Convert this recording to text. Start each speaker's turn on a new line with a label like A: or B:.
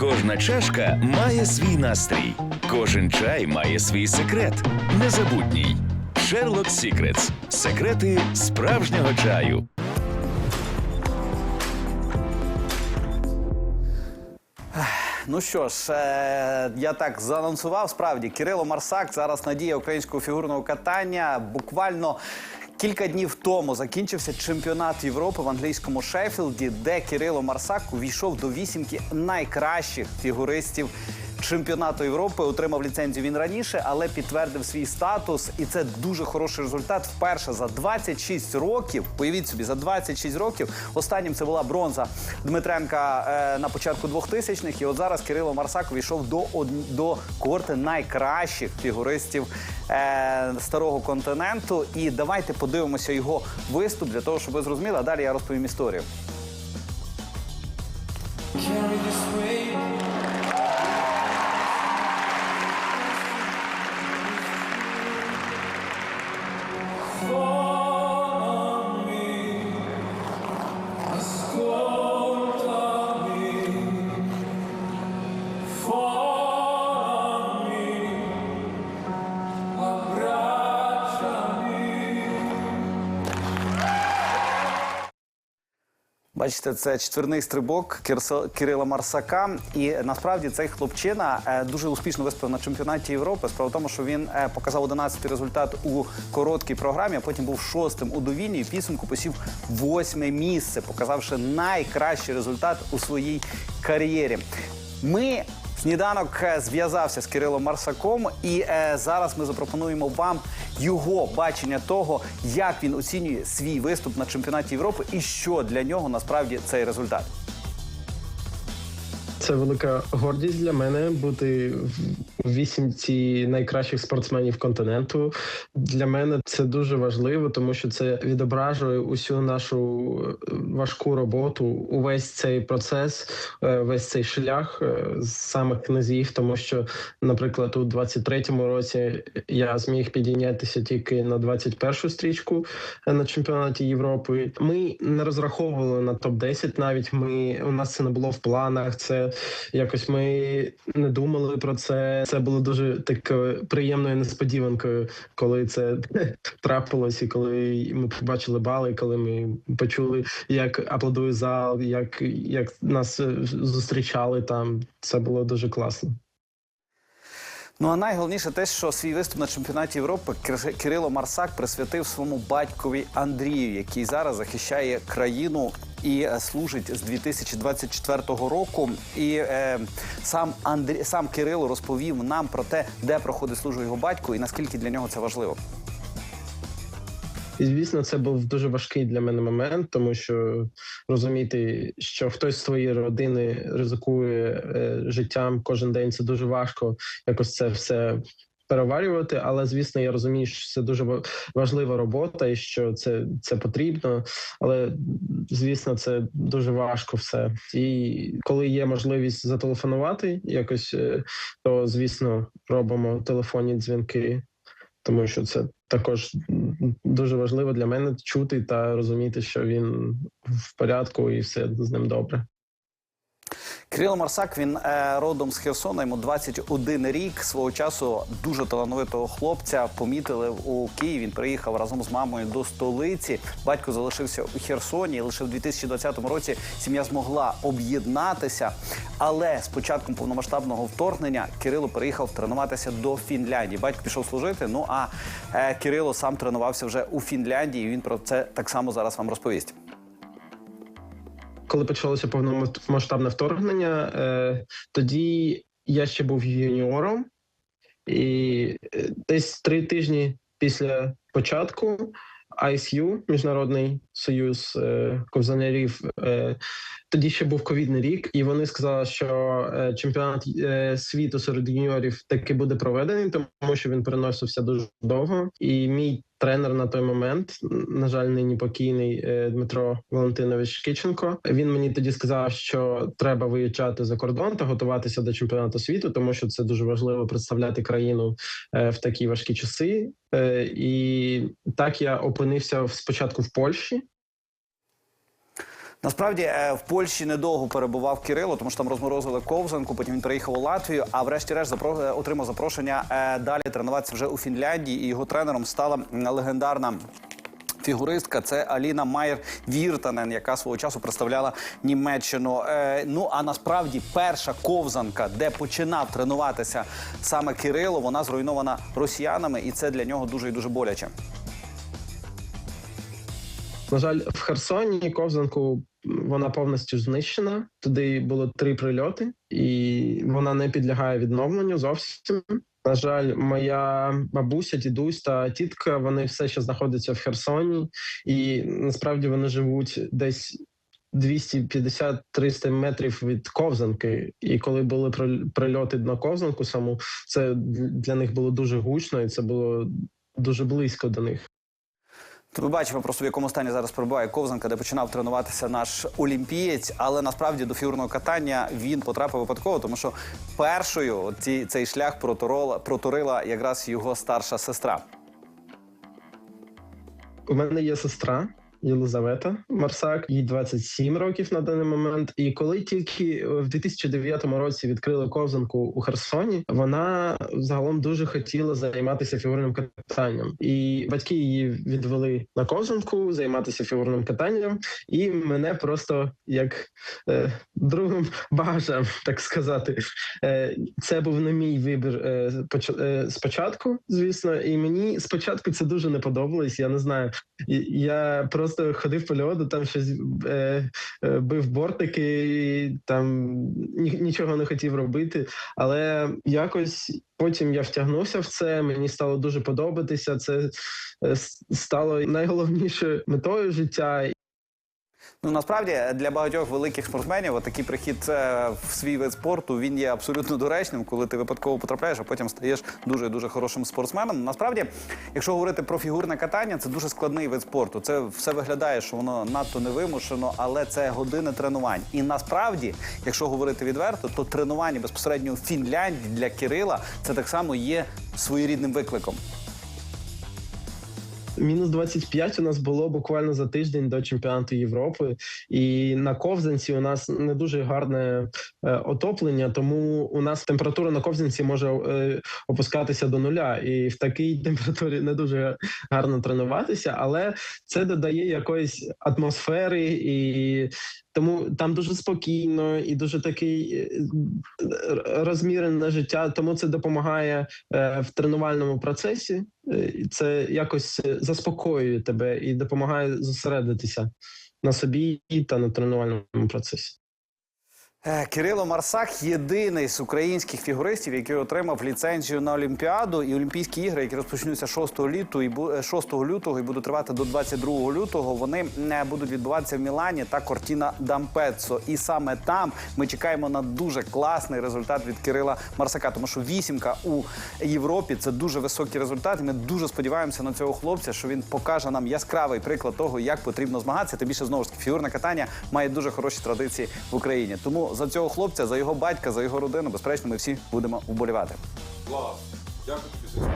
A: Кожна чашка має свій настрій, кожен чай має свій секрет. Незабутній. Sherlock Secrets. Секрети справжнього чаю.
B: Ну що ж, е, я так заанонсував. Справді Кирило Марсак зараз надія українського фігурного катання. Буквально кілька днів тому закінчився чемпіонат Європи в англійському Шеффілді, де Кирило Марсак увійшов до вісімки найкращих фігуристів. Чемпіонату Європи отримав ліцензію він раніше, але підтвердив свій статус, і це дуже хороший результат. Вперше за 26 років. Уявіть собі, за 26 років. Останнім це була бронза Дмитренка е, на початку 2000-х. І от зараз Кирило Марсак увійшов до до корти найкращих фігуристів е, старого континенту. І давайте подивимося його виступ для того, щоб ви зрозуміли. А далі я розповім історію.
C: Carry this weight. for
B: Бачите, це четверний стрибок Кирила Марсака. І насправді цей хлопчина е, дуже успішно виступив на чемпіонаті Європи. Справа в тому, що він е, показав 11-й результат у короткій програмі, а потім був шостим у довільній. і Підсумку посів восьме місце, показавши найкращий результат у своїй кар'єрі. Ми Сніданок е, зв'язався з Кирилом Марсаком, і е, зараз ми запропонуємо вам його бачення того, як він оцінює свій виступ на чемпіонаті Європи і що для нього насправді цей результат.
D: Це велика гордість для мене бути в вісімці найкращих спортсменів континенту. Для мене це дуже важливо, тому що це відображує усю нашу е, важку роботу, увесь цей процес, е, весь цей шлях е, з самих книзів. Тому що, наприклад, у 23-му році я зміг підійнятися тільки на 21-шу стрічку на чемпіонаті Європи. Ми не розраховували на топ 10 Навіть ми у нас це не було в планах. Це якось ми не думали про це. Це було дуже так приємною несподіванкою, коли це трапилось, і коли ми побачили бали, коли ми почули, як аплодує зал, як, як нас е, зустрічали там. Це було дуже класно.
B: Ну а найголовніше те, що свій виступ на чемпіонаті Європи Кир- Кирило Марсак присвятив своєму батькові Андрію, який зараз захищає країну і е, служить з 2024 року. І е, сам Андрій, сам Кирило розповів нам про те, де проходить службу його батько, і наскільки для нього це важливо.
D: І звісно, це був дуже важкий для мене момент, тому що розуміти, що хтось з своєї родини ризикує е, життям кожен день. Це дуже важко якось це все. Переварювати, але звісно, я розумію, що це дуже важлива робота, і що це, це потрібно. Але звісно, це дуже важко все. І коли є можливість зателефонувати якось, е, то звісно робимо телефонні дзвінки тому що це також дуже важливо для мене чути та розуміти, що він в порядку і все з ним добре.
B: Кирило Марсак він е, родом з Херсона. Йому 21 рік. Свого часу дуже талановитого хлопця помітили у Києві. Він приїхав разом з мамою до столиці. Батько залишився у Херсоні. Лише в 2020 році сім'я змогла об'єднатися. Але з початком повномасштабного вторгнення Кирило переїхав тренуватися до Фінляндії. Батько пішов служити. Ну а е, Кирило сам тренувався вже у Фінляндії. Він про це так само зараз вам розповість.
D: Коли почалося повномасштабне вторгнення, е, тоді я ще був юніором, і е, десь три тижні після початку ISU, Міжнародний союз е, ковзанярів, е, тоді ще був ковідний рік, і вони сказали, що е, чемпіонат е, світу серед юніорів таки буде проведений, тому що він переносився дуже довго. І мій тренер на той момент, на жаль, нині покійний е, Дмитро Валентинович Киченко. Він мені тоді сказав, що треба виїжджати за кордон та готуватися до чемпіонату світу, тому що це дуже важливо представляти країну е, в такі важкі часи. Е, І так я опинився спочатку в Польщі.
B: Насправді е, в Польщі недовго перебував Кирило, тому що там розморозили ковзанку. Потім він приїхав у Латвію. А врешті-решт е, отримав запрошення е, далі тренуватися вже у Фінляндії. І його тренером стала легендарна. Фігуристка це Аліна Майер Віртанен, яка свого часу представляла Німеччину. Ну а насправді перша ковзанка, де починав тренуватися саме Кирило, вона зруйнована росіянами, і це для нього дуже і дуже боляче.
D: На жаль, в Херсоні ковзанку вона повністю знищена. Туди було три прильоти, і вона не підлягає відновленню зовсім. На жаль, моя бабуся, дідусь та тітка вони все ще знаходяться в Херсоні, і насправді вони живуть десь 250-300 метрів від ковзанки. І коли були приль- прильоти на ковзанку, саму це для них було дуже гучно, і це було дуже близько до них.
B: То ми бачимо просто в якому стані зараз перебуває ковзанка, де починав тренуватися наш олімпієць. Але насправді до фігурного катання він потрапив випадково, тому що першою ці, цей шлях проторола, протурила якраз його старша сестра.
D: У мене є сестра Єлизавета Марсак, їй 27 років на даний момент. І коли тільки е, в 2009 році відкрили ковзанку у Херсоні, вона загалом дуже хотіла займатися фігурним катанням. І батьки її відвели на ковзанку займатися фігурним катанням, і мене просто як е, другим багажем, так сказати. Е, це був не мій вибір е, поч- е, спочатку, звісно, і мені спочатку це дуже не подобалось. Я не знаю. Я просто ходив по льоду, там щось е, е, бив бортики, і там ні, нічого не хотів робити. Але якось потім я втягнувся в це. Мені стало дуже подобатися. Це е, стало найголовнішою метою життя.
B: Ну насправді для багатьох великих спортсменів такий прихід в свій вид спорту він є абсолютно доречним, коли ти випадково потрапляєш, а потім стаєш дуже дуже хорошим спортсменом. Насправді, якщо говорити про фігурне катання, це дуже складний вид спорту. Це все виглядає, що воно надто невимушено, але це години тренувань. І насправді, якщо говорити відверто, то тренування безпосередньо в Фінляндії для Кирила це так само є своєрідним викликом.
D: Мінус 25 у нас було буквально за тиждень до чемпіонату Європи, і на ковзанці у нас не дуже гарне е, отоплення, тому у нас температура на ковзанці може е, опускатися до нуля, і в такій температурі не дуже гарно тренуватися, але це додає якоїсь атмосфери і. Тому там дуже спокійно і дуже такий е, розмірене життя. Тому це допомагає е, в тренувальному процесі. Е, Це якось заспокоює тебе і допомагає зосередитися на собі та на тренувальному процесі.
B: Е, Кирило Марсак єдиний з українських фігуристів, який отримав ліцензію на Олімпіаду і Олімпійські ігри, які розпочнуться 6 лютого і бу- е, 6 лютого і будуть тривати до 22 лютого. Вони не будуть відбуватися в Мілані та Кортіна Дампеццо. І саме там ми чекаємо на дуже класний результат від Кирила Марсака, тому що вісімка у Європі це дуже високий результат. І ми дуже сподіваємося на цього хлопця, що він покаже нам яскравий приклад того, як потрібно змагатися. Тим більше знову ж таки фігурне катання має дуже хороші традиції в Україні. Тому за цього хлопця, за його батька, за його родину, безперечно, ми всі будемо вболівати.
C: Клас. Дякую.